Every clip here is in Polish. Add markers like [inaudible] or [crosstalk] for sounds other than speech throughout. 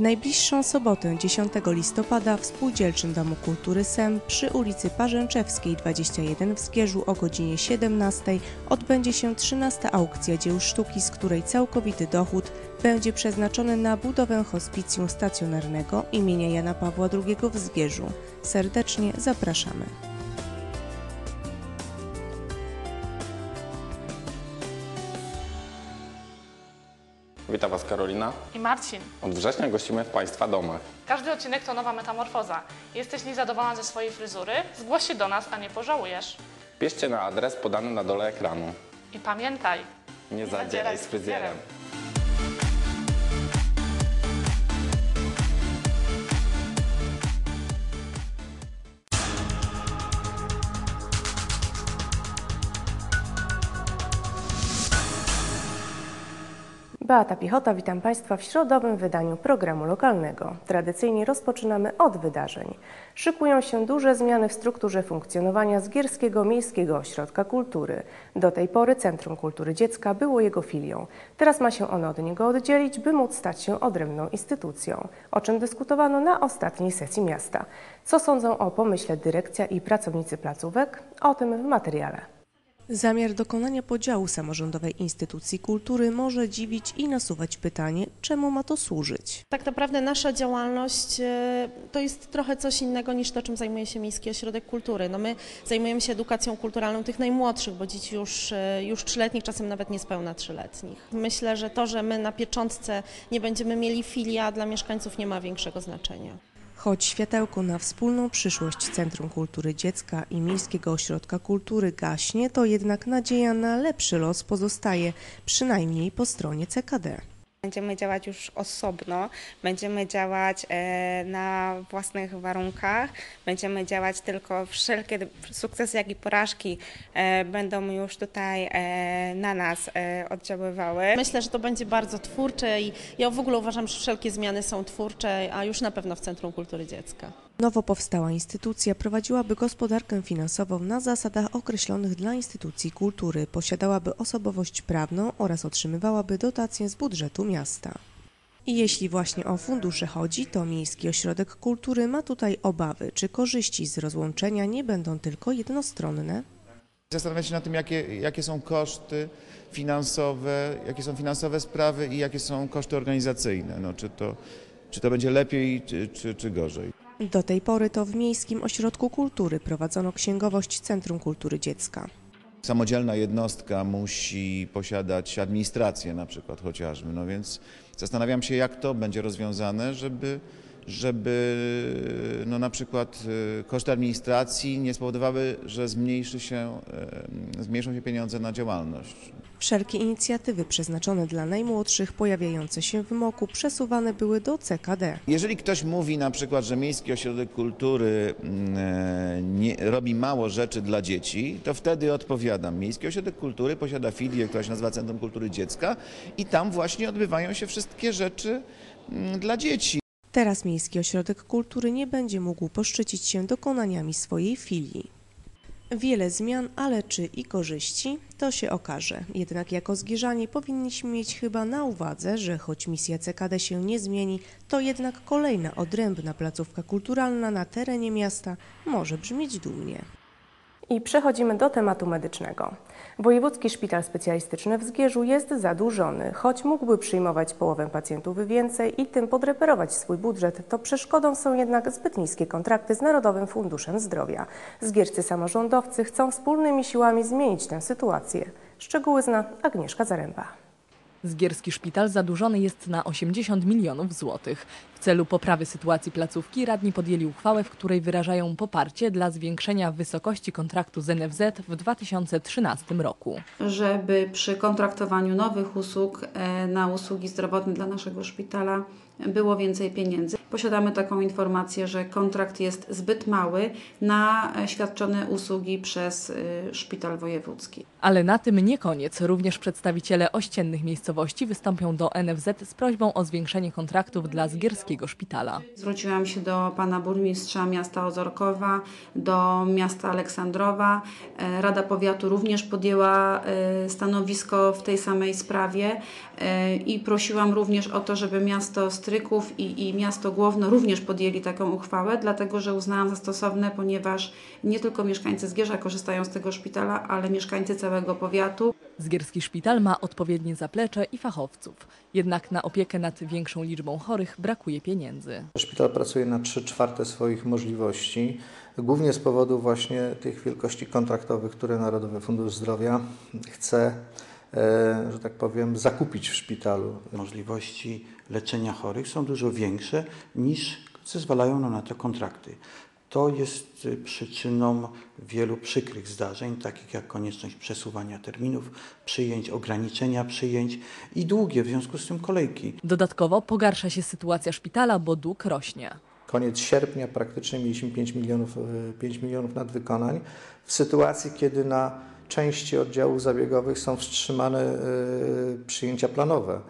W najbliższą sobotę 10 listopada w Spółdzielczym Domu Kultury SEM przy ulicy Parzęczewskiej 21 w Zgierzu o godzinie 17 odbędzie się 13 aukcja dzieł sztuki, z której całkowity dochód będzie przeznaczony na budowę hospicjum stacjonarnego imienia Jana Pawła II w Zgierzu. Serdecznie zapraszamy. Witam Was Karolina. i Marcin. Od września gościmy w Państwa domach. Każdy odcinek to nowa metamorfoza. Jesteś niezadowolona ze swojej fryzury? Zgłoś się do nas, a nie pożałujesz. Piszcie na adres podany na dole ekranu. I pamiętaj, Nie zadzieraj z fryzjerem. Beata Piechota, witam Państwa w środowym wydaniu programu lokalnego. Tradycyjnie rozpoczynamy od wydarzeń. Szykują się duże zmiany w strukturze funkcjonowania Zgierskiego Miejskiego Ośrodka Kultury. Do tej pory Centrum Kultury Dziecka było jego filią. Teraz ma się ono od niego oddzielić, by móc stać się odrębną instytucją, o czym dyskutowano na ostatniej sesji miasta. Co sądzą o pomyśle dyrekcja i pracownicy placówek? O tym w materiale. Zamiar dokonania podziału samorządowej instytucji kultury może dziwić i nasuwać pytanie, czemu ma to służyć. Tak naprawdę nasza działalność e, to jest trochę coś innego niż to, czym zajmuje się Miejski Ośrodek Kultury. No my zajmujemy się edukacją kulturalną tych najmłodszych, bo dzieci już, e, już trzyletnich, czasem nawet niespełna trzyletnich. Myślę, że to, że my na pieczątce nie będziemy mieli filia, dla mieszkańców nie ma większego znaczenia. Choć światełko na wspólną przyszłość Centrum Kultury Dziecka i Miejskiego Ośrodka Kultury gaśnie, to jednak nadzieja na lepszy los pozostaje, przynajmniej po stronie CKD. Będziemy działać już osobno, będziemy działać e, na własnych warunkach, będziemy działać tylko wszelkie sukcesy, jak i porażki e, będą już tutaj e, na nas oddziaływały. Myślę, że to będzie bardzo twórcze i ja w ogóle uważam, że wszelkie zmiany są twórcze, a już na pewno w Centrum Kultury Dziecka. Nowo powstała instytucja prowadziłaby gospodarkę finansową na zasadach określonych dla instytucji kultury, posiadałaby osobowość prawną oraz otrzymywałaby dotacje z budżetu miasta. I jeśli właśnie o fundusze chodzi, to Miejski Ośrodek Kultury ma tutaj obawy, czy korzyści z rozłączenia nie będą tylko jednostronne. Zastanawiać się nad tym, jakie, jakie są koszty finansowe, jakie są finansowe sprawy i jakie są koszty organizacyjne. No, czy, to, czy to będzie lepiej, czy, czy, czy gorzej. Do tej pory to w Miejskim Ośrodku Kultury prowadzono księgowość Centrum Kultury Dziecka. Samodzielna jednostka musi posiadać administrację na przykład chociażby, no więc zastanawiam się, jak to będzie rozwiązane, żeby, żeby no na przykład y, koszty administracji nie spowodowały, że zmniejszy się, zmniejszą się pieniądze na działalność. Wszelkie inicjatywy przeznaczone dla najmłodszych pojawiające się w MOKU przesuwane były do CKD. Jeżeli ktoś mówi na przykład, że Miejski Ośrodek Kultury mm, e, nie, robi mało rzeczy dla dzieci, to wtedy odpowiadam. Miejski Ośrodek Kultury posiada filię, która się nazywa Centrum Kultury Dziecka i tam właśnie odbywają się wszystkie rzeczy mm, dla dzieci. Teraz Miejski Ośrodek Kultury nie będzie mógł poszczycić się dokonaniami swojej filii. Wiele zmian, ale czy i korzyści, to się okaże. Jednak jako zgierzanie powinniśmy mieć chyba na uwadze, że choć misja CKD się nie zmieni, to jednak kolejna odrębna placówka kulturalna na terenie miasta może brzmieć dumnie. I przechodzimy do tematu medycznego. Wojewódzki Szpital Specjalistyczny w Zgierzu jest zadłużony. Choć mógłby przyjmować połowę pacjentów więcej i tym podreperować swój budżet, to przeszkodą są jednak zbyt niskie kontrakty z Narodowym Funduszem Zdrowia. Zgierscy samorządowcy chcą wspólnymi siłami zmienić tę sytuację. Szczegóły zna Agnieszka Zaręba. Zgierski szpital zadłużony jest na 80 milionów złotych. W celu poprawy sytuacji placówki radni podjęli uchwałę, w której wyrażają poparcie dla zwiększenia wysokości kontraktu z NFZ w 2013 roku. żeby przy kontraktowaniu nowych usług e, na usługi zdrowotne dla naszego szpitala było więcej pieniędzy. Posiadamy taką informację, że kontrakt jest zbyt mały na świadczone usługi przez y, szpital wojewódzki. Ale na tym nie koniec. Również przedstawiciele ościennych miejscowości wystąpią do NFZ z prośbą o zwiększenie kontraktów dla Zgierskiego Szpitala. Zwróciłam się do pana burmistrza miasta Ozorkowa, do miasta Aleksandrowa. E, Rada Powiatu również podjęła e, stanowisko w tej samej sprawie e, i prosiłam również o to, żeby miasto Stryków i, i miasto Głowno również podjęli taką uchwałę, dlatego że uznałam za stosowne, ponieważ nie tylko mieszkańcy Zgierza korzystają z tego szpitala, ale mieszkańcy całego powiatu. Zgierski Szpital ma odpowiednie zaplecze i fachowców. Jednak na opiekę nad większą liczbą chorych brakuje pieniędzy. Szpital pracuje na 3 czwarte swoich możliwości, głównie z powodu właśnie tych wielkości kontraktowych, które Narodowy Fundusz Zdrowia chce, że tak powiem, zakupić w szpitalu. Możliwości leczenia chorych są dużo większe niż zezwalają nam na to kontrakty. To jest przyczyną wielu przykrych zdarzeń, takich jak konieczność przesuwania terminów przyjęć, ograniczenia przyjęć i długie w związku z tym kolejki. Dodatkowo pogarsza się sytuacja szpitala, bo dług rośnie. Koniec sierpnia praktycznie mieliśmy 5 milionów, e, 5 milionów nadwykonań, w sytuacji, kiedy na części oddziałów zabiegowych są wstrzymane e, przyjęcia planowe.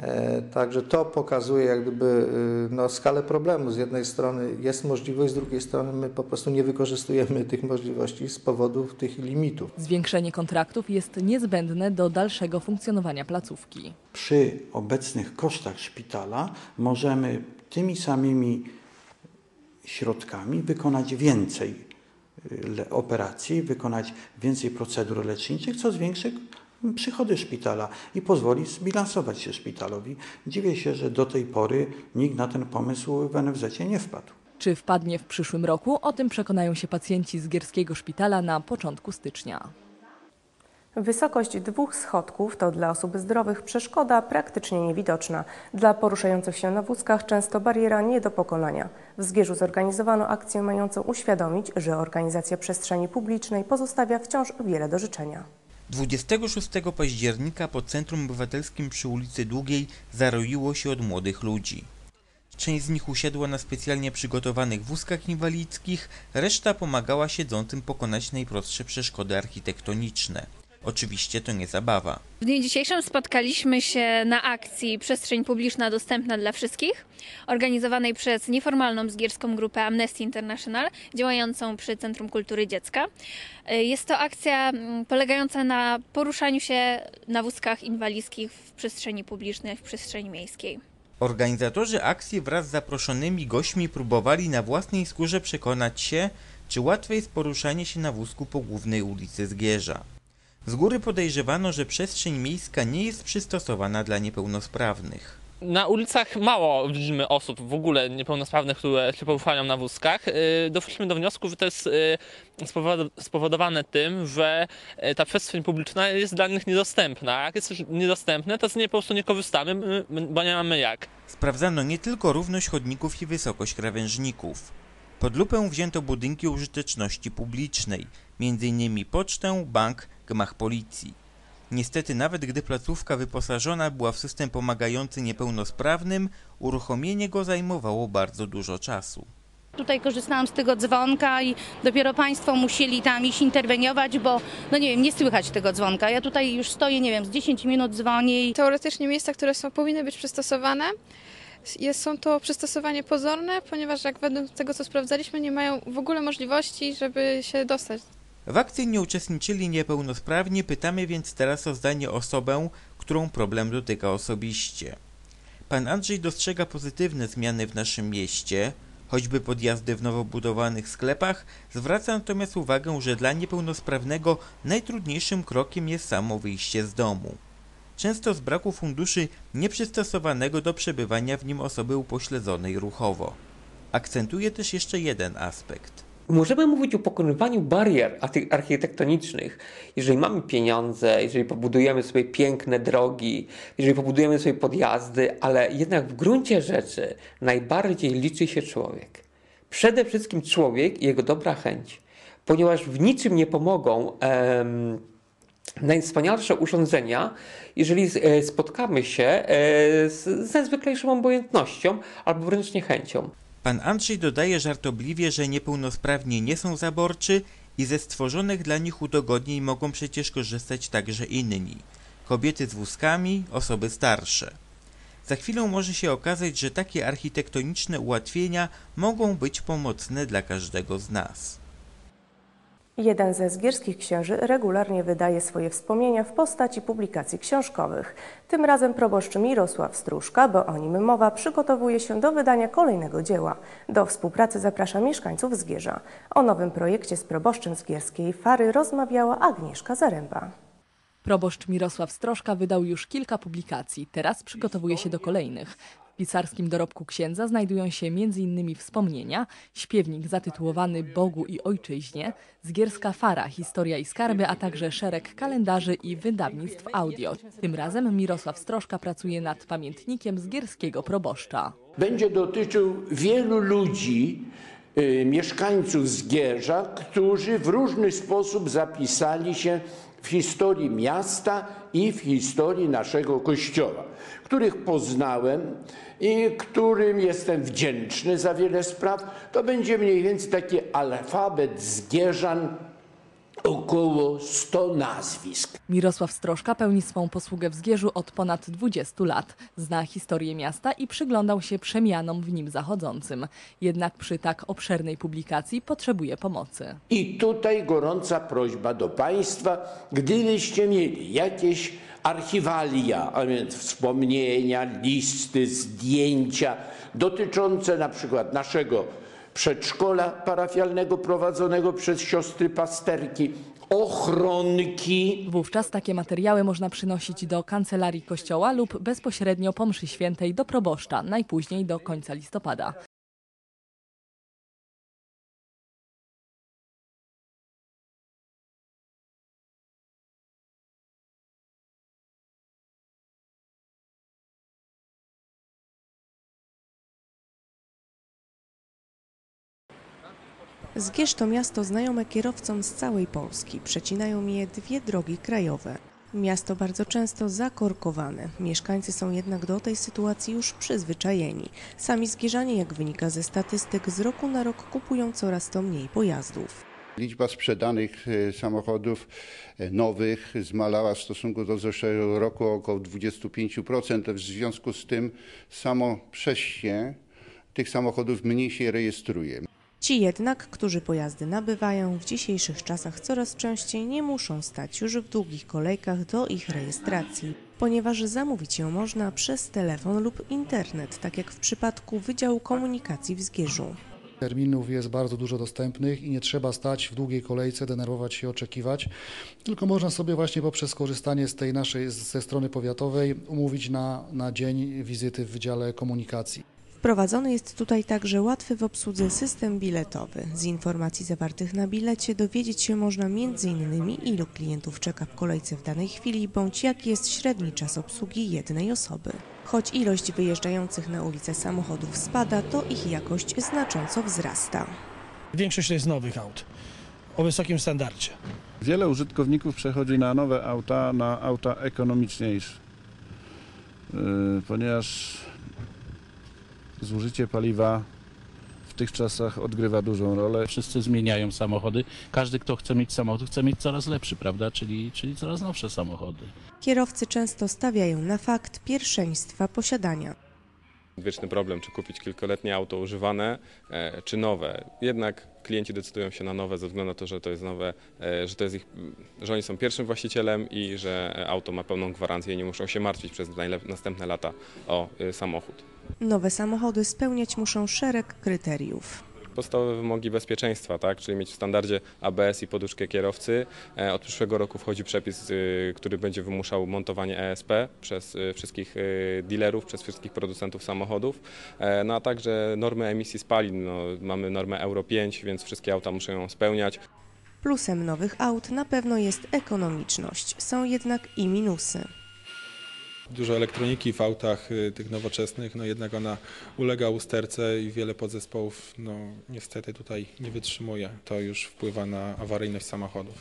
E, Także to pokazuje jak gdyby e, no, skalę problemu. Z jednej strony jest możliwość, z drugiej strony my po prostu nie wykorzystujemy [laughs] tych możliwości z powodu tych limitów. Zwiększenie kontraktów jest niezbędne do dalszego funkcjonowania placówki. Przy obecnych kosztach szpitala możemy tymi samymi środkami wykonać więcej operacji, wykonać więcej procedur leczniczych, co zwiększy przychody szpitala i pozwoli zbilansować się szpitalowi. Dziwię się, że do tej pory nikt na ten pomysł w NFZ nie wpadł. Czy wpadnie w przyszłym roku? O tym przekonają się pacjenci z Gierskiego Szpitala na początku stycznia. Wysokość dwóch schodków to dla osób zdrowych przeszkoda praktycznie niewidoczna. Dla poruszających się na wózkach często bariera nie do pokonania. W Zgierzu zorganizowano akcję mającą uświadomić, że organizacja przestrzeni publicznej pozostawia wciąż wiele do życzenia. 26 października pod Centrum Obywatelskim przy ulicy Długiej zaroiło się od młodych ludzi. Część z nich usiadła na specjalnie przygotowanych wózkach inwalidzkich, reszta pomagała siedzącym pokonać najprostsze przeszkody architektoniczne. Oczywiście to nie zabawa. W dniu dzisiejszym spotkaliśmy się na akcji Przestrzeń Publiczna Dostępna dla Wszystkich, organizowanej przez nieformalną zgierską grupę Amnesty International, działającą przy Centrum Kultury Dziecka. Jest to akcja mm, polegająca na poruszaniu się na wózkach inwalidzkich w przestrzeni publicznej, w przestrzeni miejskiej. Organizatorzy akcji wraz z zaproszonymi gośćmi próbowali na własnej skórze przekonać się, czy łatwe jest poruszanie się na wózku po głównej ulicy Zgierza. Z góry podejrzewano, że przestrzeń miejska nie jest przystosowana dla niepełnosprawnych. Na ulicach mało widzimy osób w ogóle niepełnosprawnych, które się poruszają na wózkach. Yy, Doszliśmy do wniosku, że to jest spowodo- spowodowane tym, że yy, ta przestrzeń publiczna jest dla nich niedostępna. Jak jest już niedostępne, to z niej po prostu nie korzystamy, my- my- bo nie mamy jak. Sprawdzano nie tylko równość chodników i wysokość krawężników. Pod lupę wzięto budynki użyteczności publicznej, m.in. pocztę, bank, gmach policji. Niestety nawet gdy placówka wyposażona była w system pomagający niepełnosprawnym, uruchomienie go zajmowało bardzo dużo czasu. Tutaj korzystałam z tego dzwonka i dopiero Państwo musieli tam iść interweniować, bo no nie wiem, nie słychać tego dzwonka. Ja tutaj już stoję, nie wiem, z 10 minut dzwonię i Teoretycznie miejsca, które są, powinny być przystosowane, jest, są to przystosowanie pozorne, ponieważ jak według tego, co sprawdzaliśmy, nie mają w ogóle możliwości, żeby się dostać. W akcji nie uczestniczyli niepełnosprawni, pytamy więc teraz o zdanie osobę, którą problem dotyka osobiście. Pan Andrzej dostrzega pozytywne zmiany w naszym mieście, choćby podjazdy w nowo budowanych sklepach, zwraca natomiast uwagę, że dla niepełnosprawnego najtrudniejszym krokiem jest samo wyjście z domu. Często z braku funduszy nieprzystosowanego do przebywania w nim osoby upośledzonej ruchowo. Akcentuje też jeszcze jeden aspekt. Możemy mówić o pokonywaniu barier archi- architektonicznych, jeżeli mamy pieniądze, jeżeli pobudujemy sobie piękne drogi, jeżeli pobudujemy sobie podjazdy, ale jednak w gruncie rzeczy najbardziej liczy się człowiek. Przede wszystkim człowiek i jego dobra chęć, ponieważ w niczym nie pomogą em, najwspanialsze urządzenia, jeżeli e, spotkamy się e, z, z najzwyklejszą obojętnością albo wręcz niechęcią. Pan Andrzej dodaje żartobliwie, że niepełnosprawni nie są zaborczy i ze stworzonych dla nich udogodnień mogą przecież korzystać także inni. Kobiety z wózkami, osoby starsze. Za chwilę może się okazać, że takie architektoniczne ułatwienia mogą być pomocne dla każdego z nas. Jeden ze zgierskich księży regularnie wydaje swoje wspomnienia w postaci publikacji książkowych. Tym razem proboszcz Mirosław Stróżka, bo o nim mowa, przygotowuje się do wydania kolejnego dzieła. Do współpracy zaprasza mieszkańców Zgierza. O nowym projekcie z proboszczem zgierskiej Fary rozmawiała Agnieszka Zaręba. Proboszcz Mirosław Strożka wydał już kilka publikacji, teraz przygotowuje się do kolejnych. W pisarskim dorobku księdza znajdują się m.in. wspomnienia, śpiewnik zatytułowany Bogu i Ojczyźnie, Zgierska Fara, Historia i Skarby, a także szereg kalendarzy i wydawnictw audio. Tym razem Mirosław Strożka pracuje nad pamiętnikiem zgierskiego proboszcza. Będzie dotyczył wielu ludzi, y, mieszkańców Zgierza, którzy w różny sposób zapisali się w historii miasta i w historii naszego kościoła, których poznałem i którym jestem wdzięczny za wiele spraw. To będzie mniej więcej taki alfabet Zgierzan, około 100 nazwisk. Mirosław Strożka pełni swą posługę w Zgierzu od ponad 20 lat. Zna historię miasta i przyglądał się przemianom w nim zachodzącym. Jednak przy tak obszernej publikacji potrzebuje pomocy. I tutaj gorąca prośba do Państwa, gdybyście mieli jakieś archiwalia, a więc wspomnienia, listy, zdjęcia dotyczące na przykład naszego przedszkola parafialnego prowadzonego przez siostry pasterki, ochronki. Wówczas takie materiały można przynosić do kancelarii kościoła lub bezpośrednio po mszy świętej do proboszcza, najpóźniej do końca listopada. Zgierz to miasto znajome kierowcom z całej Polski. Przecinają je dwie drogi krajowe. Miasto bardzo często zakorkowane. Mieszkańcy są jednak do tej sytuacji już przyzwyczajeni. Sami zgierzanie, jak wynika ze statystyk, z roku na rok kupują coraz to mniej pojazdów. Liczba sprzedanych e, samochodów e, nowych zmalała w stosunku do zeszłego roku około 25%. W związku z tym samo przejście tych samochodów mniej się rejestruje. Ci jednak, którzy pojazdy nabywają, w dzisiejszych czasach coraz częściej nie muszą stać już w długich kolejkach do ich rejestracji, ponieważ zamówić ją można przez telefon lub internet, tak jak w przypadku Wydziału Komunikacji w Zgierzu. Terminów jest bardzo dużo dostępnych i nie trzeba stać w długiej kolejce, denerwować się, oczekiwać, tylko można sobie właśnie poprzez korzystanie z tej naszej, ze strony powiatowej umówić na, na dzień wizyty w Wydziale Komunikacji. Wprowadzony jest tutaj także łatwy w obsłudze system biletowy. Z informacji zawartych na bilecie dowiedzieć się można m.in. ilu klientów czeka w kolejce w danej chwili, bądź jaki jest średni czas obsługi jednej osoby. Choć ilość wyjeżdżających na ulicę samochodów spada, to ich jakość znacząco wzrasta. Większość to jest nowych aut o wysokim standardzie. Wiele użytkowników przechodzi na nowe auta, na auta ekonomiczniejsze, yy, ponieważ zużycie paliwa w tych czasach odgrywa dużą rolę. Wszyscy zmieniają samochody. Każdy, kto chce mieć samochód, chce mieć coraz lepszy, prawda? Czyli, czyli coraz nowsze samochody. Kierowcy często stawiają na fakt pierwszeństwa posiadania. Wieczny problem, czy kupić kilkuletnie auto używane, e, czy nowe. Jednak klienci decydują się na nowe ze względu na to, że to jest nowe, e, że to jest ich, że oni są pierwszym właścicielem i że auto ma pełną gwarancję i nie muszą się martwić przez następne lata o y, samochód. Nowe samochody spełniać muszą szereg kryteriów. Podstawowe wymogi bezpieczeństwa, tak? czyli mieć w standardzie ABS i poduszkę kierowcy. E, Od przyszłego roku wchodzi przepis, y, który będzie wymuszał montowanie ESP przez y, wszystkich y, dealerów, przez wszystkich producentów samochodów, E, no a także normy emisji spalin. No, mamy normę Euro 5, więc wszystkie auta muszą ją spełniać. Plusem nowych aut na pewno jest ekonomiczność. Są jednak i minusy. Dużo elektroniki w autach y, tych nowoczesnych, no jednak ona ulega usterce i wiele podzespołów no niestety tutaj nie wytrzymuje. To już wpływa na awaryjność samochodów.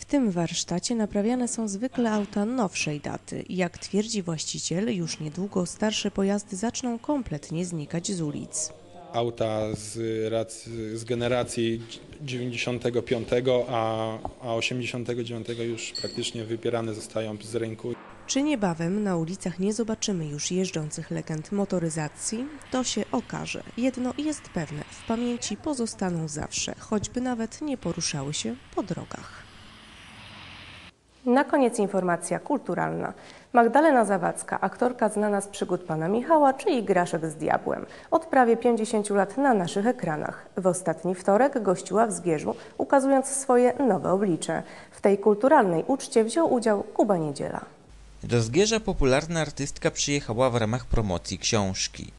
W tym warsztacie naprawiane są zwykle auta nowszej daty. Jak twierdzi właściciel, już niedługo starsze pojazdy zaczną kompletnie znikać z ulic. Auta z, z generacji 95, a, a 89 już praktycznie wypierane zostają z rynku. Czy niebawem na ulicach nie zobaczymy już jeżdżących legend motoryzacji? To się okaże. Jedno jest pewne, w pamięci pozostaną zawsze, choćby nawet nie poruszały się po drogach. Na koniec informacja kulturalna. Magdalena Zawadzka, aktorka znana z przygód pana Michała, czyli Graszek z Diabłem. Od prawie 50 lat na naszych ekranach. W ostatni wtorek gościła w Zgierzu, ukazując swoje nowe oblicze. W tej kulturalnej uczcie wziął udział Kuba Niedziela. Do Zgierza popularna artystka przyjechała w ramach promocji książki.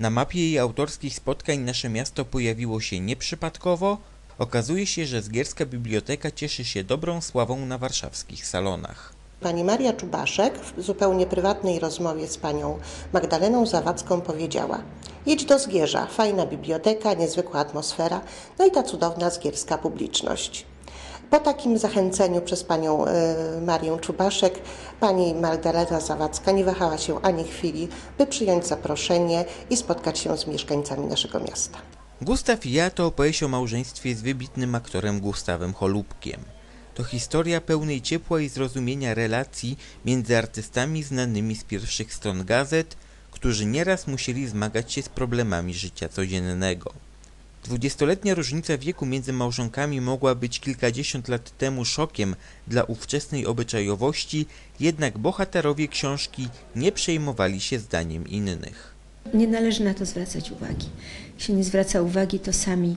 Na mapie jej autorskich spotkań nasze miasto pojawiło się nieprzypadkowo. Okazuje się, że Zgierska Biblioteka cieszy się dobrą sławą na warszawskich salonach. Pani Maria Czubaszek w zupełnie prywatnej rozmowie z panią Magdaleną Zawadzką powiedziała: Jedź do Zgierza, fajna biblioteka, niezwykła atmosfera, no i ta cudowna zgierska publiczność. Po takim zachęceniu przez panią y, Marię Czubaszek, pani Magdalena Zawadzka nie wahała się ani chwili, by przyjąć zaproszenie i spotkać się z mieszkańcami naszego miasta. Gustaw i ja to opowieść o małżeństwie z wybitnym aktorem Gustawem Cholubkiem. To historia pełnej ciepła i zrozumienia relacji między artystami znanymi z pierwszych stron gazet, którzy nieraz musieli zmagać się z problemami życia codziennego. Dwudziestoletnia różnica wieku między małżonkami mogła być kilkadziesiąt lat temu szokiem dla ówczesnej obyczajowości, jednak bohaterowie książki nie przejmowali się zdaniem innych. Nie należy na to zwracać uwagi. Się nie zwraca uwagi, to sami,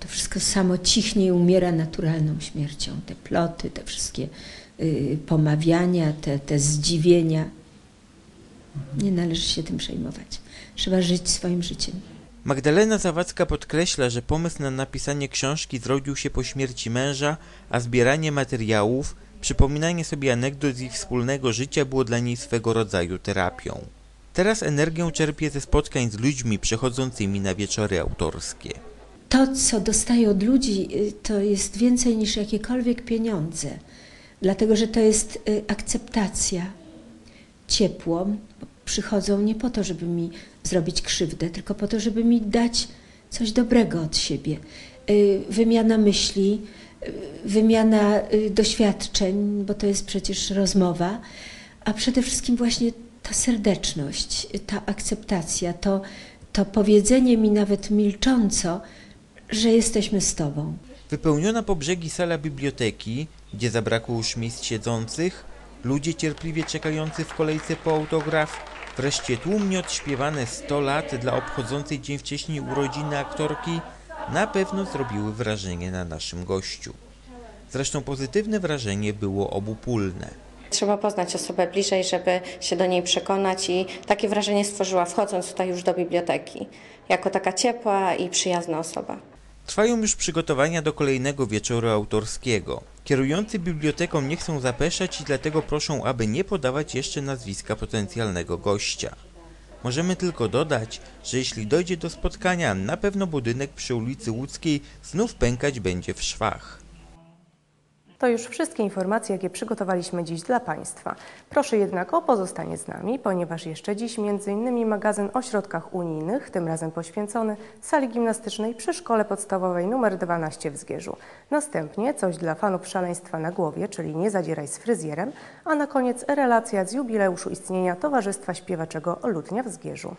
to wszystko samo cichnie i umiera naturalną śmiercią. Te ploty, te wszystkie y, pomawiania, te, te zdziwienia. Nie należy się tym przejmować. Trzeba żyć swoim życiem. Magdalena Zawadzka podkreśla, że pomysł na napisanie książki zrodził się po śmierci męża, a zbieranie materiałów, przypominanie sobie anegdot z ich wspólnego życia było dla niej swego rodzaju terapią. Teraz energię czerpie ze spotkań z ludźmi przechodzącymi na wieczory autorskie. To, co dostaję od ludzi, y, to jest więcej niż jakiekolwiek pieniądze, dlatego że to jest y, akceptacja, ciepło. Przychodzą nie po to, żeby mi zrobić krzywdę, tylko po to, żeby mi dać coś dobrego od siebie. Y, Wymiana myśli, y, wymiana y, doświadczeń, bo to jest przecież rozmowa, a przede wszystkim właśnie ta serdeczność, ta akceptacja, to, to powiedzenie mi nawet milcząco, że jesteśmy z Tobą. Wypełniona po brzegi sala biblioteki, gdzie zabrakło już miejsc siedzących, ludzie cierpliwie czekający w kolejce po autograf, wreszcie tłumnie odśpiewane 100 lat dla obchodzącej dzień wcześniej urodziny aktorki na pewno zrobiły wrażenie na naszym gościu. Zresztą pozytywne wrażenie było obopólne. Trzeba poznać osobę bliżej, żeby się do niej przekonać i takie wrażenie stworzyła wchodząc tutaj już do biblioteki, jako taka ciepła i przyjazna osoba. Trwają już przygotowania do kolejnego wieczoru autorskiego. Kierujący biblioteką nie chcą zapeszać i dlatego proszą, aby nie podawać jeszcze nazwiska potencjalnego gościa. Możemy tylko dodać, że jeśli dojdzie do spotkania, na pewno budynek przy ulicy Łódzkiej znów pękać będzie w szwach. To już wszystkie informacje, jakie przygotowaliśmy dziś dla Państwa. Proszę jednak o pozostanie z nami, ponieważ jeszcze dziś m.in. magazyn o środkach unijnych, tym razem poświęcony sali gimnastycznej przy Szkole Podstawowej nr 12 w Zgierzu. Następnie coś dla fanów szaleństwa na głowie, czyli nie zadzieraj z fryzjerem, a na koniec relacja z jubileuszu istnienia Towarzystwa Śpiewaczego Lutnia w Zgierzu.